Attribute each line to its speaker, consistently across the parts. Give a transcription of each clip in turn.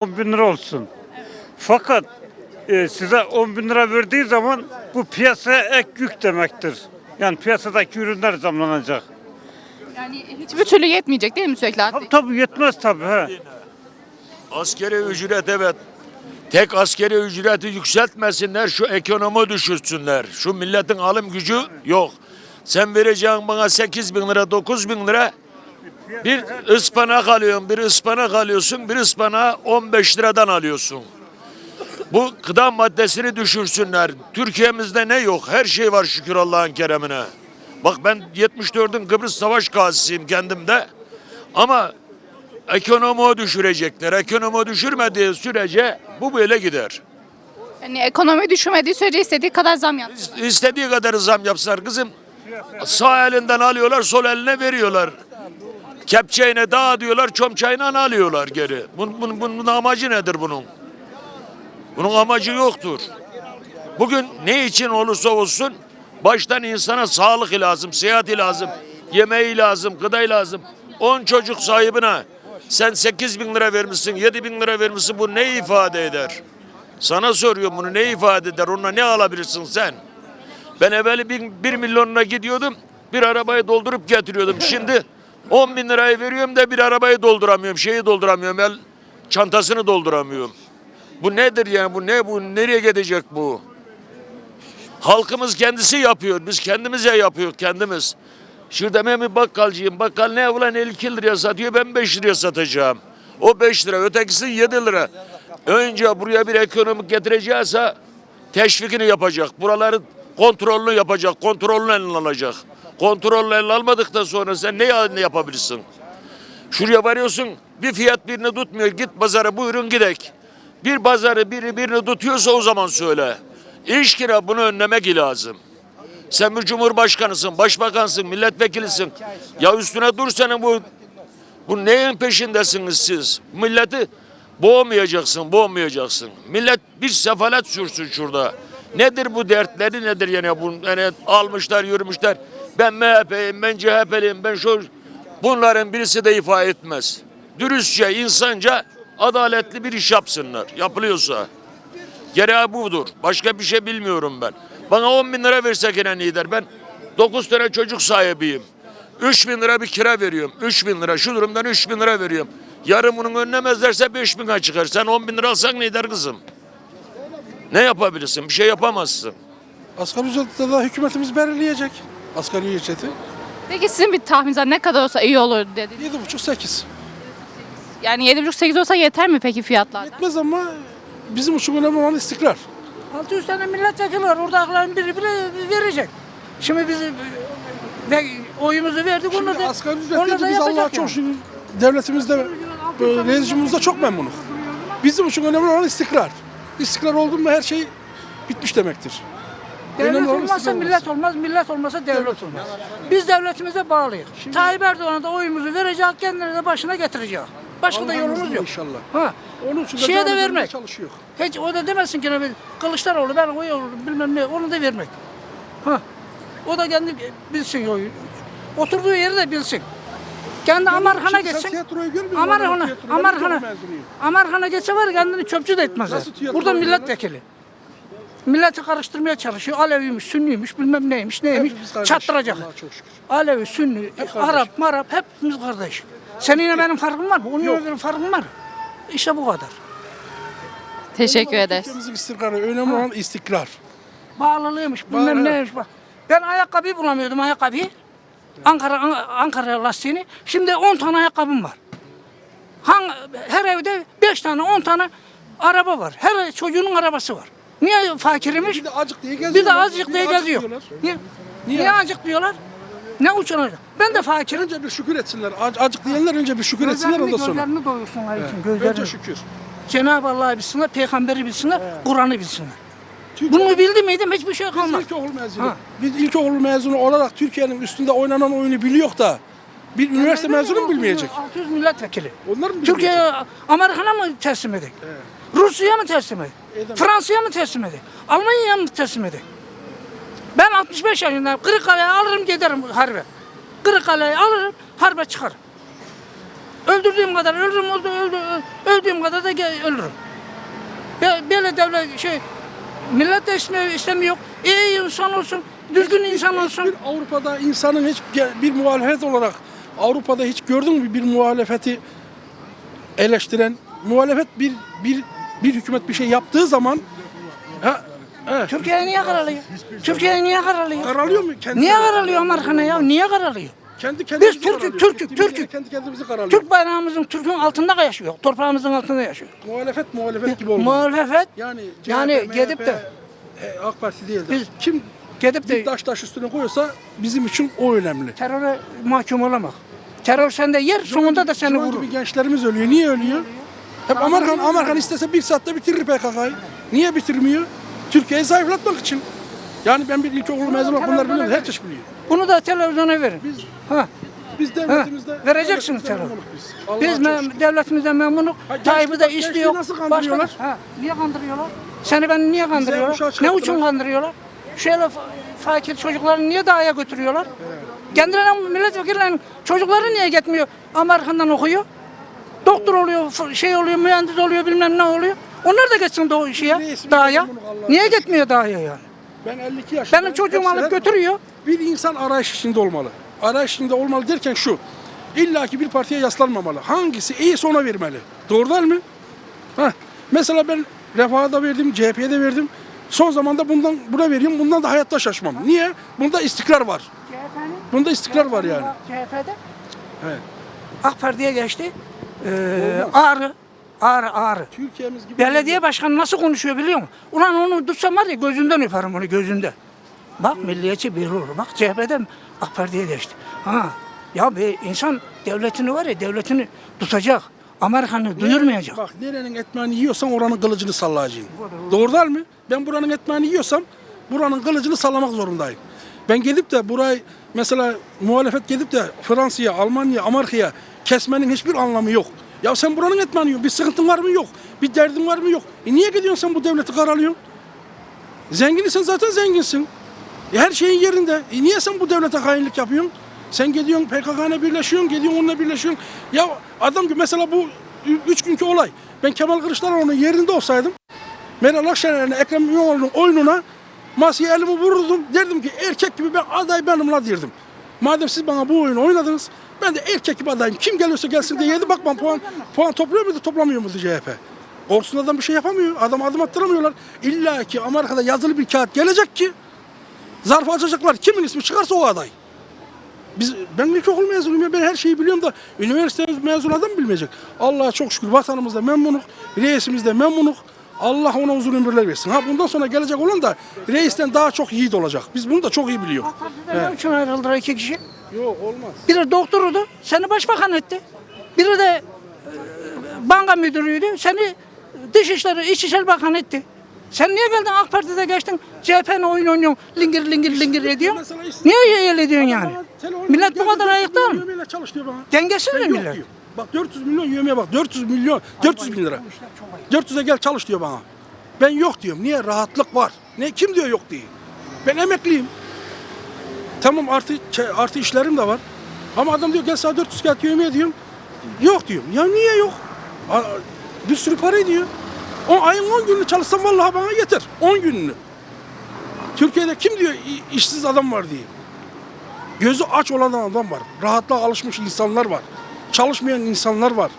Speaker 1: 10 bin lira olsun. Fakat e, size 10 bin lira verdiği zaman bu piyasaya ek yük demektir. Yani piyasadaki ürünler zamlanacak.
Speaker 2: Yani hiçbir türlü yetmeyecek değil mi sürekli?
Speaker 1: Tabii tabii yetmez tabii. He.
Speaker 3: Askeri ücret evet. Tek askeri ücreti yükseltmesinler, şu ekonomi düşürsünler. Şu milletin alım gücü yok. Sen vereceğin bana 8 bin lira, 9 bin lira. Bir ıspanak alıyorsun, bir ıspanak alıyorsun, bir ıspanağı 15 liradan alıyorsun. Bu gıda maddesini düşürsünler. Türkiye'mizde ne yok? Her şey var şükür Allah'ın keremine. Bak ben 74'ün Kıbrıs Savaş gazisiyim kendimde. Ama ekonomiyi düşürecekler. Ekonomi düşürmediği sürece bu böyle gider.
Speaker 2: Yani ekonomi düşmediği sürece istediği kadar zam yapsın.
Speaker 3: İst- İstediği kadar zam yapsınlar kızım. Sağ elinden alıyorlar, sol eline veriyorlar. Kepçeyle dağ diyorlar, çomçayla alıyorlar geri. Bunun, bunun, bunun amacı nedir bunun? Bunun amacı yoktur. Bugün ne için olursa olsun baştan insana sağlık lazım, seyahat lazım, yemeği lazım, gıda lazım. 10 çocuk sahibine sen 8 bin lira vermişsin, 7 bin lira vermişsin bu ne ifade eder? Sana soruyorum bunu ne ifade eder? Onunla ne alabilirsin sen? Ben evveli bir, bir milyonuna gidiyordum. Bir arabayı doldurup getiriyordum. Şimdi 10 bin lirayı veriyorum da bir arabayı dolduramıyorum. Şeyi dolduramıyorum. El çantasını dolduramıyorum. Bu nedir yani? Bu ne? Bu nereye gidecek bu? Halkımız kendisi yapıyor. Biz kendimize yapıyor kendimiz. Şurada ben bir bakkalcıyım. Bakkal ne ulan 52 liraya satıyor ben 5 liraya satacağım. O 5 lira ötekisi 7 lira. Önce buraya bir ekonomik getireceğse teşvikini yapacak. Buraları kontrollü yapacak. Kontrollü eline alacak. Kontrollü eline almadıktan sonra sen ne yapabilirsin? Şuraya varıyorsun bir fiyat birini tutmuyor. Git pazara buyurun gidek. Bir pazarı biri birini tutuyorsa o zaman söyle. İş kira bunu önlemek lazım. Sen bir cumhurbaşkanısın, başbakansın, milletvekilisin. Ya üstüne dur senin bu bu neyin peşindesiniz siz? Milleti boğmayacaksın, boğmayacaksın. Millet bir sefalet sürsün şurada. Nedir bu dertleri nedir yani bu yani almışlar yürümüşler. Ben MHP'yim, ben CHP'liyim, ben şu bunların birisi de ifa etmez. Dürüstçe, insanca, adaletli bir iş yapsınlar. Yapılıyorsa. Gereği budur. Başka bir şey bilmiyorum ben. Bana 10 bin lira versek yine iyidir. Ben 9 tane çocuk sahibiyim. 3 bin lira bir kira veriyorum. 3 bin lira. Şu durumdan 3 bin lira veriyorum. Yarın bunun önlemezlerse 5 bin lira çıkar. Sen 10 bin lira alsan ne eder kızım? Ne yapabilirsin? Bir şey yapamazsın.
Speaker 4: Asgari ücreti de hükümetimiz belirleyecek. Asgari ücreti.
Speaker 2: Peki sizin bir tahmininiz var, ne kadar olsa iyi olur dedi.
Speaker 4: 7,5-8.
Speaker 2: Yani 7,5-8 olsa yeter mi peki fiyatlarda?
Speaker 4: Yetmez ama bizim için önemli olan istikrar.
Speaker 5: 600 tane milletvekili var. Oradakilerin biri bile verecek. Şimdi biz ve oyumuzu verdik onu
Speaker 4: Şimdi
Speaker 5: da
Speaker 4: asgari
Speaker 5: onu
Speaker 4: ücret
Speaker 5: da
Speaker 4: biz Allah'a
Speaker 5: yapacak
Speaker 4: çok
Speaker 5: yani.
Speaker 4: şükür devletimizde, e, rejimimizde çok memnunuz. Bizim için önemli olan istikrar. İstikrar oldu mu her şey bitmiş demektir.
Speaker 5: Devlet olmazsa millet olmaz, millet olmasa devlet olmaz. Biz devletimize bağlıyız. Tayyip Erdoğan'a da oyumuzu verecek, kendini de başına getirecek. Başka da yolumuz yok.
Speaker 4: inşallah.
Speaker 5: Ha.
Speaker 4: Onun için
Speaker 5: Şeye de vermek.
Speaker 4: çalışıyor.
Speaker 5: Hiç o da demesin ki ne Kılıçdaroğlu ben oy olurum bilmem ne onu da vermek. Ha. O da kendi bilsin oyu. Oturduğu yeri de bilsin. Kendi
Speaker 4: sen
Speaker 5: geçsin.
Speaker 4: tiyatroyu görmüyor musun? İlkokul mezunuyum.
Speaker 5: Amerikan'a geçse var ya kendini çöpçü de etmez.
Speaker 4: Nasıl tiyatro
Speaker 5: Burada
Speaker 4: oynuyorlar?
Speaker 5: milletvekili. Milleti karıştırmaya çalışıyor. Aleviymiş, Sünniymiş, bilmem neymiş, neymiş. Çattıracak.
Speaker 4: Allah'a çok şükür.
Speaker 5: Alevi, Sünni. Arap, Marap hepimiz kardeş. Seninle benim farkım var mı? Onunla benim farkım var. İşte bu kadar.
Speaker 2: Teşekkür ederiz.
Speaker 4: Ülkemizin istikrarı, önemli olan istikrar.
Speaker 5: Bağlılıymış, bilmem
Speaker 4: Bağlı.
Speaker 5: neymiş. Bak. Ben ayakkabıyı bulamıyordum ayakkabıyı. Ankara An- Ankara lastiğini. Şimdi 10 tane ayakkabım var. Hangi, her evde 5 tane 10 tane araba var. Her çocuğunun arabası var. Niye fakirmiş?
Speaker 4: Bir de acık diye
Speaker 5: Bir de azıcık diye geziyor. Niye?
Speaker 4: Niye?
Speaker 5: Niye azıcık diyorlar? Ne uçuracak? Ben de fakirim.
Speaker 4: Önce bir şükür etsinler. Ac- Acık diyenler önce bir şükür etsinler ondan sonra.
Speaker 5: gözlerini doyursunlar için.
Speaker 4: Önce
Speaker 5: Gözlerini.
Speaker 4: şükür.
Speaker 5: Cenab-ı Allah'ı bilsinler, peygamberi bilsinler, Kur'an'ı bilsinler.
Speaker 4: Türkiye-
Speaker 5: Bunu bildi miydim hiçbir şey
Speaker 4: Biz
Speaker 5: kalmaz.
Speaker 4: ilkokul mezunu.
Speaker 5: Ha.
Speaker 4: Biz ilkokul mezunu olarak Türkiye'nin üstünde oynanan oyunu biliyor da bir üniversite mezunu mu bilmeyecek?
Speaker 5: 600 milletvekili.
Speaker 4: Onlar mı
Speaker 5: Türkiye Amerika'na mı teslim edek? Rusya'ya mı teslim edek?
Speaker 4: Edemez.
Speaker 5: Fransa'ya mı teslim edek? Almanya'ya mı teslim edek? Ben 65 yaşındayım. Kırıkkale'yi alırım giderim harbe. Kırıkkale'yi alırım harbe çıkarım. Öldürdüğüm kadar ölürüm, oldu, öldü, öldüğüm kadar da ölürüm. Be- Böyle devlet şey, millet de istemiyor, istemiyor. İyi insan olsun, düzgün insan olsun.
Speaker 4: Bir Avrupa'da insanın hiç bir muhalefet olarak Avrupa'da hiç gördün mü bir muhalefeti eleştiren muhalefet bir bir bir hükümet bir şey yaptığı zaman ha, evet,
Speaker 5: Türkiye niye karalıyor? Türkiye niye karalıyor?
Speaker 4: karalıyor mu kendi
Speaker 5: Niye karalıyor Amerika'na ya? Niye karalıyor?
Speaker 4: kendi kendimizi
Speaker 5: Biz Türk'ük. Türk'ük, Türk'ük.
Speaker 4: Kendi kendimizi karalıyoruz.
Speaker 5: Türk bayrağımızın Türk'ün altında yaşıyor. Toprağımızın altında yaşıyor.
Speaker 4: Muhalefet muhalefet gibi oldu.
Speaker 5: Muhalefet
Speaker 4: yani CHP,
Speaker 5: yani
Speaker 4: MHP,
Speaker 5: gidip de
Speaker 4: e, AK Parti değil de.
Speaker 5: Biz-
Speaker 4: Kim
Speaker 5: gidip
Speaker 4: bir
Speaker 5: de
Speaker 4: taş taş üstüne koyuyorsa bizim için o önemli.
Speaker 5: teröre mahkum olamak. Terör sende yer sonunda da seni vurur.
Speaker 4: gibi gençlerimiz ölüyor. Niye ölüyor? Hep Amerikan, Amerikan istese bir saatte bitirir PKK'yı. Niye bitirmiyor? Türkiye'yi zayıflatmak için. Yani ben bir ilkokul mezunu olarak bunlar biliyorum. Herkes biliyor.
Speaker 5: Bunu da televizyona verin.
Speaker 4: Biz
Speaker 5: Ha.
Speaker 4: biz devletimizde
Speaker 5: vereceksiniz
Speaker 4: devletimizde
Speaker 5: terör.
Speaker 4: biz.
Speaker 5: Biz me- devletimizden memnunuz.
Speaker 4: Ha,
Speaker 5: Tayyip'i de istiyor.
Speaker 4: nasıl kandırıyorlar?
Speaker 5: Başka- Ha, niye kandırıyorlar? Seni beni niye kandırıyorlar? Ne için kandırıyorlar? Şöyle fa- fakir çocukları niye dağa götürüyorlar? Kendilerinin milletvekillerinin çocukları niye gitmiyor? Amerika'dan okuyor. Doktor oluyor, şey oluyor, mühendis oluyor, bilmem ne oluyor. Onlar da geçsin doğu şeye, dağa. Niye gitmiyor dağa yani?
Speaker 4: Ben 52 yaşındayım.
Speaker 5: Benim çocuğum
Speaker 4: Hepsi-
Speaker 5: alıp götürüyor.
Speaker 4: Bir insan arayış içinde olmalı. Arayış içinde olmalı derken şu. İlla ki bir partiye yaslanmamalı. Hangisi iyiyse ona vermeli. Doğru değil mi? Heh. Mesela ben Refah'a da verdim, CHP'ye de verdim. Son zamanda bundan buna veriyorum. Bundan da hayatta şaşmam. Niye? Bunda istikrar var. Bunda istikrar var yani.
Speaker 5: CHP'de
Speaker 4: Evet.
Speaker 5: AK Parti'ye geçti. Ee, ağrı, ağrı, ağrı.
Speaker 4: Türkiye'miz gibi
Speaker 5: Belediye başkanı nasıl konuşuyor biliyor musun? Ulan onu tutsam var ya gözünden öperim onu gözünde. Bak milliyetçi biri olur. Bak CHP'den AK Parti'ye geçti. Ha. Ya bir insan devletini var ya devletini tutacak. Amerikan'ı duyurmayacak.
Speaker 4: Bak nerenin etmeğini yiyorsan oranın kılıcını sallayacaksın. Doğru değil mi? Ben buranın etmeğini yiyorsam buranın kılıcını sallamak zorundayım. Ben gidip de burayı mesela muhalefet gidip de Fransa'ya, Almanya, Amerika'ya kesmenin hiçbir anlamı yok. Ya sen buranın etmeğini yiyorsun. Bir sıkıntın var mı? Yok. Bir derdin var mı? Yok. E niye gidiyorsun sen bu devleti karalıyorsun? Zenginsen zaten zenginsin. E her şeyin yerinde. E niye sen bu devlete hainlik yapıyorsun? Sen gidiyorsun PKK'na birleşiyorsun, gidiyorsun onunla birleşiyorsun. Ya adam gibi mesela bu üç günkü olay. Ben Kemal Kılıçdaroğlu'nun yerinde olsaydım Meral Akşener'in Ekrem İmamoğlu'nun oyununa masaya elimi vururdum. Derdim ki erkek gibi ben aday benim la derdim. Madem siz bana bu oyunu oynadınız ben de erkek gibi adayım. Kim geliyorsa gelsin diye yedi bakmam puan, puan topluyor muydu toplamıyor muydu CHP? Korkusundan adam bir şey yapamıyor. Adam adım attıramıyorlar. İlla ki Amerika'da yazılı bir kağıt gelecek ki zarfı açacaklar. Kimin ismi çıkarsa o aday. Biz, ben ilkokul mezunuyum ya ben her şeyi biliyorum da üniversite mezun adam bilmeyecek. Allah'a çok şükür vatanımızda memnunuk, reisimizde memnunuk. Allah ona uzun ömürler versin. Ha bundan sonra gelecek olan da reisten daha çok yiğit olacak. Biz bunu da çok iyi biliyoruz.
Speaker 5: Ne için ayrıldılar iki kişi?
Speaker 4: Yok olmaz.
Speaker 5: Biri doktorudu, seni başbakan etti. Biri de e, banka müdürüydü, seni Dışişleri, İçişleri Bakanı etti. Sen niye geldin AK Parti'de geçtin, CHP'nin oyun oynuyorsun, lingir lingir lingir ediyorsun? Niye yel ediyorsun yani? Millet bu kadar
Speaker 4: 400
Speaker 5: ayık değil
Speaker 4: milyon
Speaker 5: mi?
Speaker 4: yemeğiyle çalış diyor bana.
Speaker 5: Dengesiz mi millet?
Speaker 4: Bak 400 milyon yemeğe bak 400 milyon 400 bin lira. 400'e gel çalış diyor bana. Ben yok diyorum. Niye? Rahatlık var. Ne kim diyor yok diye. Ben emekliyim. Tamam artı artı işlerim de var. Ama adam diyor gel sana 400 kağıt yemeğe diyorum. Yok diyorum. Ya niye yok? Bir sürü para ediyor. O ayın 10 gününü çalışsam vallahi bana yeter. 10 gününü. Türkiye'de kim diyor işsiz adam var diye. Gözü aç olan adam var. Rahatlığa alışmış insanlar var. Çalışmayan insanlar var.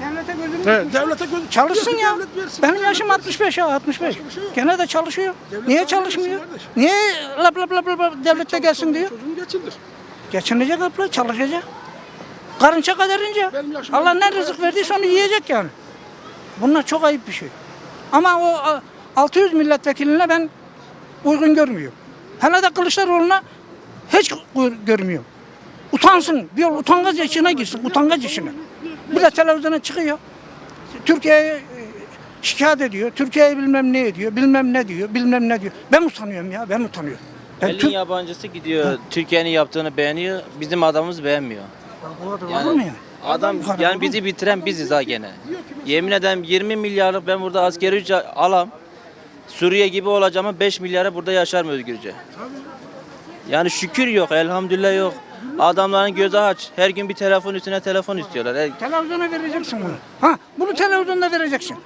Speaker 5: Devlete gözünü
Speaker 4: Evet, devlete göz
Speaker 5: Çalışsın ya.
Speaker 4: devlet versin,
Speaker 5: Benim
Speaker 4: devlet
Speaker 5: yaşım
Speaker 4: versin.
Speaker 5: 65 ya 65.
Speaker 4: Başka bir şey yok.
Speaker 5: Gene de çalışıyor.
Speaker 4: Devlet
Speaker 5: Niye
Speaker 4: sana
Speaker 5: çalışmıyor?
Speaker 4: versin kardeşim.
Speaker 5: Niye lap lap lap lap devlette gelsin diyor?
Speaker 4: Çocuğunu geçindir.
Speaker 5: Geçinecek abla, çalışacak. Karınca.
Speaker 4: Benim yaşım
Speaker 5: Allah ne
Speaker 4: yetmiş,
Speaker 5: rızık verdiyse onu yiyecek yani. Bunlar çok ayıp bir şey. Ama o a, 600 milletvekiline ben uygun görmüyorum. Hele de Kılıçdaroğlu'na hiç görmüyorum. Utansın. Bir yol utangaç işine girsin. Utangaç işine. Bir de televizyona çıkıyor. Türkiye'ye şikayet ediyor. Türkiye'ye bilmem ne ediyor. Bilmem ne diyor. Bilmem ne diyor. Ben utanıyorum ya. Ben utanıyorum. Ben
Speaker 6: Elin
Speaker 5: Türk-
Speaker 6: yabancısı gidiyor Türkiye'nin yaptığını beğeniyor. Bizim adamımız beğenmiyor. Yani
Speaker 5: ya?
Speaker 6: adam yani bizi bitiren biziz ha gene. Yemin ederim 20 milyarlık ben burada askeri ücret alam. Suriye gibi olacağımı 5 milyara burada yaşarım özgürce. Yani şükür yok, elhamdülillah yok. Adamların gözü aç. Her gün bir telefon üstüne telefon istiyorlar. Her-
Speaker 5: Televizyona vereceksin bunu. Ha, bunu televizyonda vereceksin.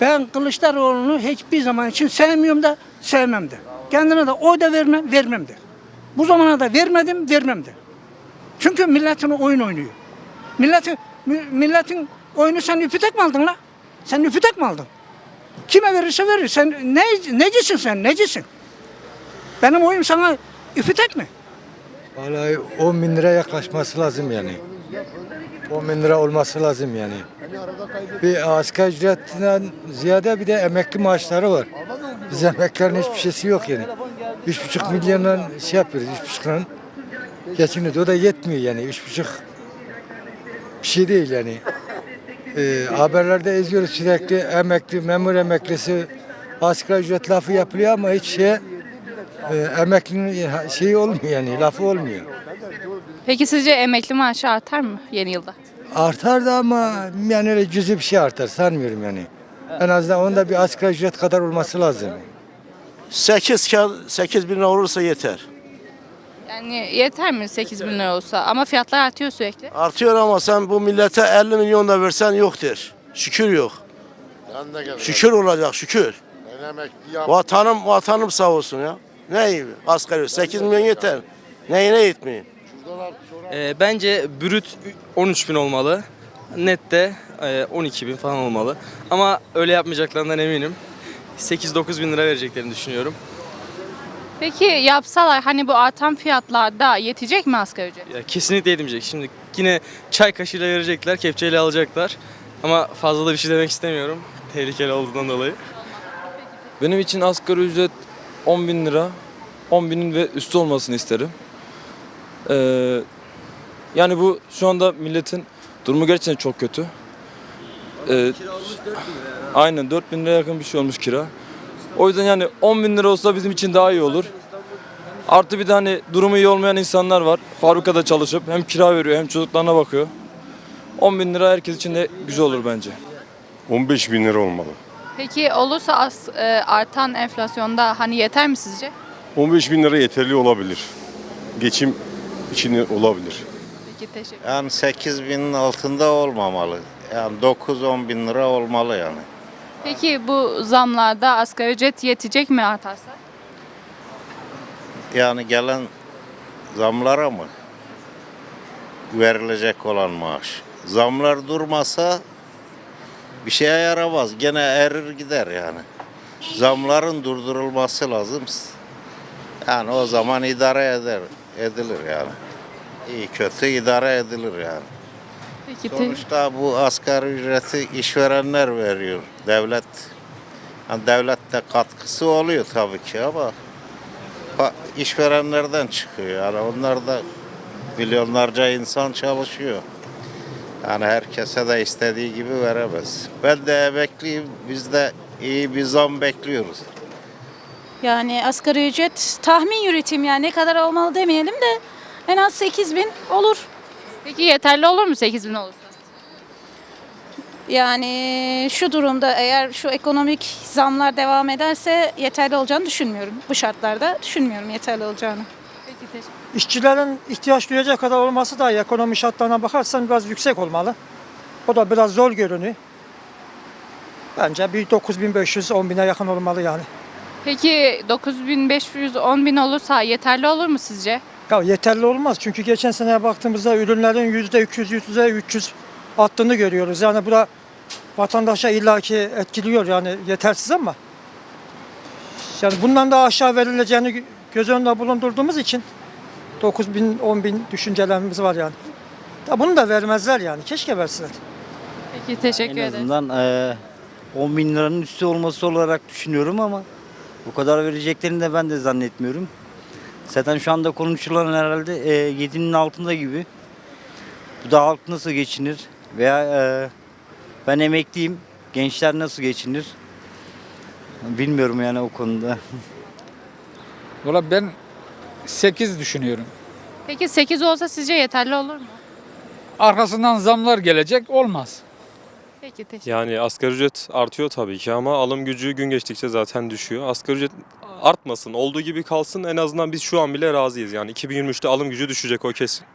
Speaker 5: Ben Kılıçdaroğlu'nu hiçbir zaman için sevmiyorum da sevmem de. Kendine de oy da vermem, vermem de. Bu zamana da vermedim, vermem de. Çünkü milletin oyun oynuyor. Milleti, mi- milletin oyunu sen üpütek mi aldın la? Sen üpütek mi aldın? Kime verirse verir. Sen ne, necisin sen, necisin? Benim oyum sana üpütek mi?
Speaker 7: Vallahi 10 bin lira yaklaşması lazım yani. 10 bin lira olması lazım yani. Bir asgari ücretinden ziyade bir de emekli maaşları var. Biz emeklilerin hiçbir şeysi yok yani. 3,5 milyondan şey yapıyoruz, 3,5'dan geçiniyoruz. O da yetmiyor yani, 3,5 bir şey değil yani. Ee, haberlerde eziyoruz sürekli emekli, memur emeklisi, asgari ücret lafı yapılıyor ama hiç şey e, emeklinin şeyi olmuyor yani, lafı olmuyor.
Speaker 2: Peki sizce emekli maaşı artar mı yeni yılda?
Speaker 7: Artar da ama yani öyle cüzi bir şey artar sanmıyorum yani. En azından onda bir asgari ücret kadar olması lazım.
Speaker 8: 8 kağıt 8 bin lira olursa yeter.
Speaker 2: Yani yeter mi 8 bin lira olsa? Ama fiyatlar artıyor sürekli.
Speaker 8: Artıyor ama sen bu millete 50 milyon da versen yok der. Şükür yok. Şükür olacak şükür. Vatanım vatanım sağ olsun ya. Ne asgari 8 milyon yeter. Neyine yetmiyor?
Speaker 9: Ee, bence brüt 13 bin olmalı. Net de e, 12 bin falan olmalı. Ama öyle yapmayacaklarından eminim. 8-9 bin lira vereceklerini düşünüyorum.
Speaker 2: Peki yapsalar hani bu artan fiyatlarda yetecek mi asgari ücret?
Speaker 9: Ya kesinlikle yetmeyecek. Şimdi yine çay kaşığıyla verecekler, kepçeyle alacaklar. Ama fazla da bir şey demek istemiyorum. Tehlikeli olduğundan dolayı.
Speaker 10: Benim için asgari ücret 10 bin lira. 10 binin ve üstü olmasını isterim. Ee, yani bu şu anda milletin durumu gerçekten çok kötü. Ee, aynen 4 bin liraya yakın bir şey olmuş kira. O yüzden yani 10 bin lira olsa bizim için daha iyi olur. Artı bir de hani durumu iyi olmayan insanlar var. Fabrikada çalışıp hem kira veriyor hem çocuklarına bakıyor. 10 bin lira herkes için de güzel olur bence.
Speaker 11: 15 bin lira olmalı.
Speaker 2: Peki olursa as- e, artan enflasyonda hani yeter mi sizce?
Speaker 11: 15 bin lira yeterli olabilir. Geçim için olabilir.
Speaker 2: Peki teşekkür
Speaker 12: Yani 8 binin altında olmamalı. Yani 9-10 bin lira olmalı yani.
Speaker 2: Peki bu zamlarda asgari ücret yetecek mi artarsa?
Speaker 12: Yani gelen zamlara mı verilecek olan maaş? Zamlar durmasa bir şeye yaramaz. Gene erir gider yani. Zamların durdurulması lazım. Yani o zaman idare eder, edilir yani. İyi kötü idare edilir yani.
Speaker 2: Peki te-
Speaker 12: Sonuçta bu asgari ücreti işverenler veriyor. Devlet yani devlet de katkısı oluyor tabii ki ama pa- işverenlerden çıkıyor. Yani onlar da milyonlarca insan çalışıyor. Yani herkese de istediği gibi veremez. Ben de emekliyim. Biz de iyi bir zam bekliyoruz.
Speaker 13: Yani asgari ücret tahmin yürüteyim yani ne kadar olmalı demeyelim de en az 8 bin olur.
Speaker 2: Peki yeterli olur mu 8 bin olursa?
Speaker 13: Yani şu durumda eğer şu ekonomik zamlar devam ederse yeterli olacağını düşünmüyorum. Bu şartlarda düşünmüyorum yeterli olacağını.
Speaker 5: İşçilerin ihtiyaç duyacak kadar olması da ekonomi şartlarına bakarsan biraz yüksek olmalı. O da biraz zor görünüyor. Bence bir 9500 10 bine yakın olmalı yani.
Speaker 2: Peki 9500 10 bin olursa yeterli olur mu sizce?
Speaker 5: Ya yeterli olmaz çünkü geçen seneye baktığımızda ürünlerin yüzde 200, yüzde 300 arttığını görüyoruz. Yani bu da vatandaşa illaki etkiliyor yani yetersiz ama. Yani bundan daha aşağı verileceğini göz önünde bulundurduğumuz için 9 bin, 10 bin düşüncelerimiz var yani. Da bunu da vermezler yani. Keşke versinler.
Speaker 2: Peki teşekkür
Speaker 6: En
Speaker 2: ederim.
Speaker 6: azından e, 10 bin liranın üstü olması olarak düşünüyorum ama bu kadar vereceklerini de ben de zannetmiyorum. Zaten şu anda konuşulan herhalde e, 7'nin altında gibi. Bu da halk nasıl geçinir? Veya e, ben emekliyim. Gençler nasıl geçinir? Bilmiyorum yani o konuda.
Speaker 10: Valla ben 8 düşünüyorum.
Speaker 2: Peki 8 olsa sizce yeterli olur mu?
Speaker 10: Arkasından zamlar gelecek olmaz.
Speaker 2: Peki teşekkür
Speaker 11: Yani asgari ücret artıyor tabii ki ama alım gücü gün geçtikçe zaten düşüyor. Asgari ücret artmasın, olduğu gibi kalsın. En azından biz şu an bile razıyız. Yani 2023'te alım gücü düşecek o kesin.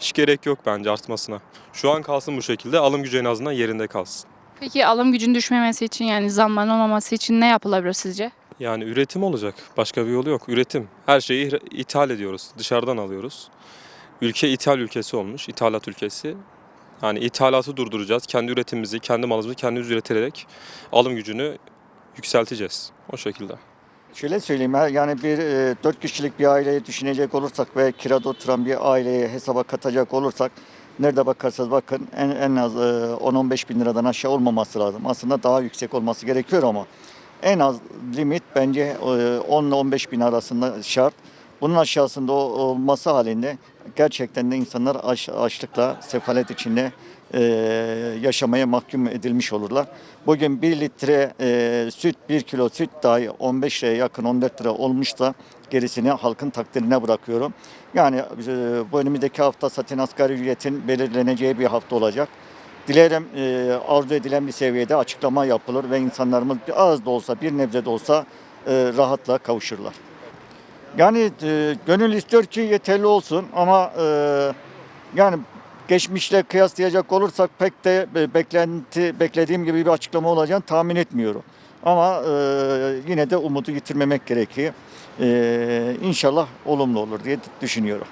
Speaker 11: Hiç gerek yok bence artmasına. Şu an kalsın bu şekilde, alım gücü en azından yerinde kalsın.
Speaker 2: Peki alım gücün düşmemesi için yani zamların olmaması için ne yapılabilir sizce?
Speaker 11: Yani üretim olacak. Başka bir yolu yok. Üretim. Her şeyi ithal ediyoruz. Dışarıdan alıyoruz. Ülke ithal ülkesi olmuş. ithalat ülkesi. Yani ithalatı durduracağız. Kendi üretimimizi, kendi malımızı kendimiz üreterek alım gücünü yükselteceğiz. O şekilde.
Speaker 6: Şöyle söyleyeyim yani bir e, 4 kişilik bir aileyi düşünecek olursak ve kirada oturan bir aileyi hesaba katacak olursak nerede bakarsanız bakın en, en az e, 10-15 bin liradan aşağı olmaması lazım. Aslında daha yüksek olması gerekiyor ama en az limit bence e, 10 ile 15 bin arasında şart. Bunun aşağısında olması halinde gerçekten de insanlar aç, açlıkla, sefalet içinde e, yaşamaya mahkum edilmiş olurlar. Bugün 1 litre e, süt, 1 kilo süt dahi 15 liraya yakın 14 lira olmuşsa gerisini halkın takdirine bırakıyorum. Yani e, bu önümüzdeki hafta zaten asgari ücretin belirleneceği bir hafta olacak. Dilerim e, arzu edilen bir seviyede açıklama yapılır ve insanlarımız bir az da olsa bir nebze de olsa e, rahatla kavuşurlar. Yani e, gönül istiyor ki yeterli olsun ama e, yani geçmişle kıyaslayacak olursak pek de e, beklenti beklediğim gibi bir açıklama olacağını tahmin etmiyorum. Ama e, yine de umudu yitirmemek gerekiyor. E, inşallah olumlu olur diye düşünüyorum.